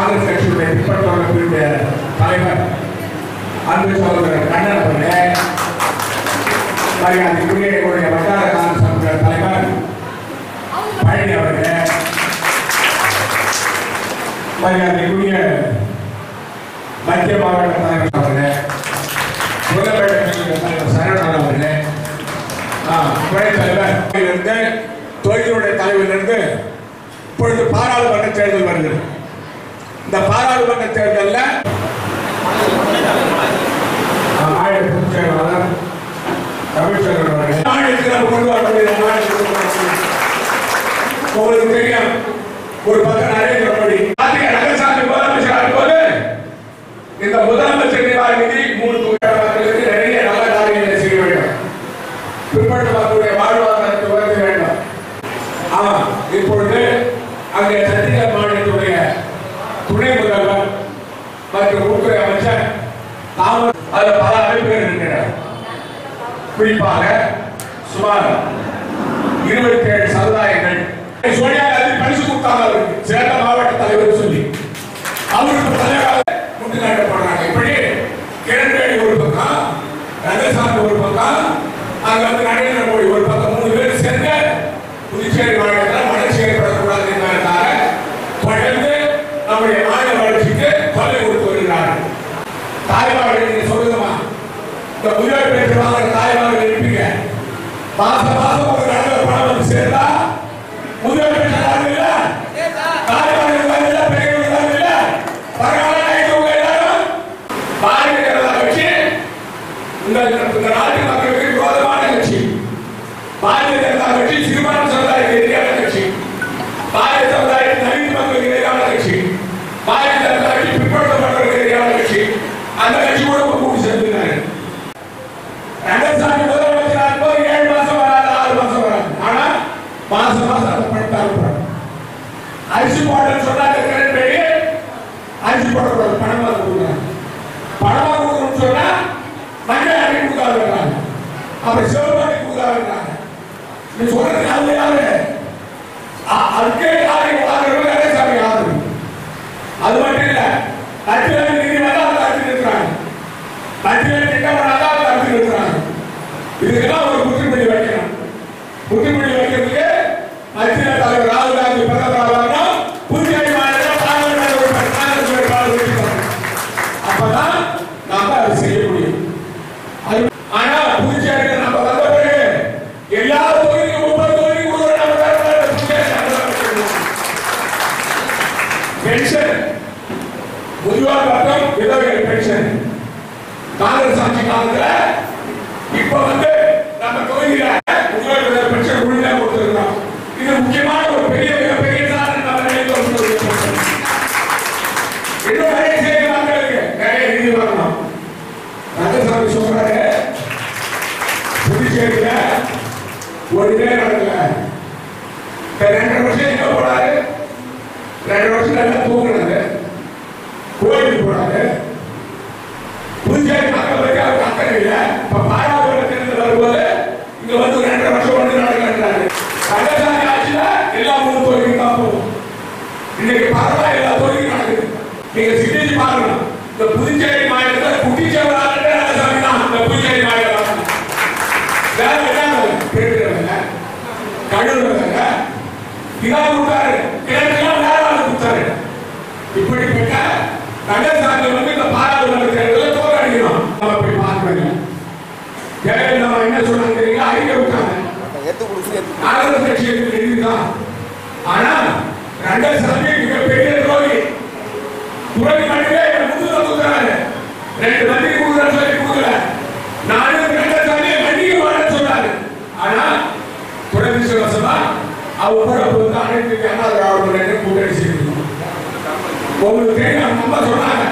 காங்கிரஸ் கட்சியுடைய பின்பற்ற பிரிவுடைய தலைவர் அன்பு சகோதரர் கண்ணன் அவர்களே மரியாதைக்குரிய எங்களுடைய வட்டார காங்கிரஸ் அமைப்புடைய தலைவர் பழனி அவர்களே மரியாதைக்குரிய மத்திய மாவட்ட தலைவர் அவர்களே முதல்வர் தலைவர் சரவணன் அவர்களே ஆ, தலைவர் தொழிலுடைய தலைவரிலிருந்து இப்பொழுது பாராளுமன்ற தேர்தல் வருகிறது. இந்த பாராளுமன்ற தேர்தலில் மாநிலத்தில் கொண்டு உங்களுக்கு தெரியும் ஒரு பக்கம் நிறைய துணை முதல்வர் மற்றும் உள்துறை அமைச்சர் தாமஸ் அதில் பல அமைப்புகள் இருக்கின்றன. குறிப்பாக சுமார் இருபத்தி ஏழு சமுதாயங்கள். சோனியா காந்தி பரிசு கொடுத்தாங்க அவருக்கு. சிறந்த மாவட்ட தலைவர் சொல்லி அவருக்கு தலைவராக முட்டு நாட்டப்படுறாங்க இப்படி கிரண்பேடி ஒரு பக்கம் ரங்கசாமி ஒரு பக்கம் அங்க வந்து நரேந்திர மோடி ஒரு பக்கம் மூணு பேர் சேர்ந்து புதுச்சேரி மாநிலத்தில் வளர்ச்சி ஏற்படக்கூடாது என்பதற்காக தொடர்ந்து நம்முடைய மாநில வளர்ச்சிக்கு தொல்லை கொடுத்து வருகிறார்கள் தாய்மார்கள் நீங்க சொல்லுங்கம்மா. இந்த முதல் பேச்சு வாங்குற தாய்மார்கள் இருப்பீங்க மாசம் மாசம் ஒரு நல்ல பணம் வந்து சேர்ந்தா முதல் பேச்சு இல்ல தாய்மார்கள் தான் இல்ல பெரியவர்கள் தான் இல்ல பரவாயில்ல இவங்க எல்லாரும் பாரதிய ஜனதா கட்சி இந்த இந்த நாட்டு மக்களுக்கு விரோதமான கட்சி பாரதிய ஜனதா கட்சி சிறுபான்மை சமுதாயத்துக்கு எதிரான கட்சி பாரதிய சமுதாயத்தின் தலித் மக்களுக்கு எதிரான கட்சி பாரதிய ஜனதா கட்சி பிற்படுத்தப்பட்டவர்களுக்கு எதிரான கட்சி அந்த கட்சி கூட இப்ப கூட்டி சேர்ந்துருக்காங்க ரங்கசாமி முதலமைச்சரா இருக்கும்போது ஏழு மாசம் வராது ஆறு மாசம் வராது ஆனா மாசம் மாசம் அந்த பணத்தை அனுப்புறாங்க அரிசி போடுறேன்னு சொன்னாங்க கிரண்பேடி அரிசி போடக்கூடாது பணமா கொடுக்குறாங்க பணமா கொடுக்கணும்னு சொன்னா மஞ்சள் அணி கொடுக்காதுன்றாங்க. அப்புறம் சிவப்பு கொடுக்காதுன்றாங்க. நீ சொல்றது யாரு யாரு? அ- அதுக்கே யாரை ஆதரவு ரங்கசாமி ஆதரவு. அது மட்டும் இல்ல லட்சிய நிதி வந்தா அதை தடுத்து நிறுத்துறாங்க லட்சிய திட்டம் வராதா அதை தடுத்து நிறுத்துறாங்க இதுக்கெல்லாம் ஒரு முற்றுப்புள்ளி வைக்கணும். முற்றுப்புள்ளி வைக்கிறதுக்கு மத்திய தலைவர் ராகுல் காந்தி பிரதமர் வரணும் புதுச்சேரி மாநில பாராளுமன்ற உறுப்பினர் காங்கிரஸ் வேட்பாளர் வெற்றி அப்பதான் நாம அதை செய்ய முடியும் அது- ஆனா புதுச்சேரியில் நம்ம வந்த பிறகு எல்லா தொகுதிக்கும் முப்பது தொகுதி கொடுக்குற நம்ம வேற புதுச்சேரி பென்ஷன் முதியோர் பட்டம் விதவைகள் பென்ஷன் காங்கிரஸ் ஆட்சி காலத்துல இப்ப வந்து நம்ம தொகுதியில முதியோர் பென்ஷன் முழுமையா இது முக்கியமான ஒரு பெரிய மிகப்பெரிய இன்னும் நிறைய செய்தி மக்களுக்கு நிறைய நிதி வரணும் ரங்கசாமி சொல்றாரு புதுச்சேரியில நடக்கல இப்ப ரெண்டரை வருஷம் எங்க போனாரு ரெண்டு வருஷம் நல்லா தூங்குனது கோயிலுக்கு போனாரு புதுச்சேரி மக்கள் பத்தி அவருக்கு அக்கறை இல்லை இப்ப பாராளுமன்ற தேர்தல் வரும்போது இங்க வந்து ரெண்டரை வருஷம் ஒன்று நடக்கலான்றாரு ரங்கசாமி ஆட்சியில எல்லா மூணு தொகுதிக்கும் தான் போகும். இன்னைக்கு பரவாயில்ல எல்லா தொகுதிக்கும் நடக்குது நீங்க சிட்டிஜி பாருங்க. இந்த புதுச்சேரி மாநிலத்தில் குட்டிச்சவராக ரங்கசாமி தான் இந்த புதுச்சேரி மாநிலம் வேற என்ன கேட்கிறவங்க கழுவுறவங்க இதான் வேற ஆளு கொடுத்தாரு இப்படிப்பட்ட ரங்கசாமி வந்து இந்த பாராளுமன்ற தேர்தலில் தோற்கடிக்கணும் நம்ம போய் பார்க்கணும் ஜெயலலிதா என்ன சொன்னாங்க தெரியுங்களா அறிக்கை விட்டாங்க. காங்கிரஸ் கட்சிக்கு எதிர்தான் ஆனா ரங்கசாமி மிகப்பெரிய துரோகி துரோகி மட்டுமே முதுகுல கொடுக்குறாரு ரெண்டு மந்திரி கொடுக்குற சொல்லி கொடுக்கல. நானும் ரங்கசாமி மன்னிக்க மாட்டேன்னு சொன்னாரு. ஆனா துரதிருஷ்டவசமா அவங்க கூட வந்து அனைத்து அண்ணா திராவிட கூட்டணி செய்திருக்கோம் உங்களுக்கு தெரியும் அவங்க அம்மா சொன்னாங்க.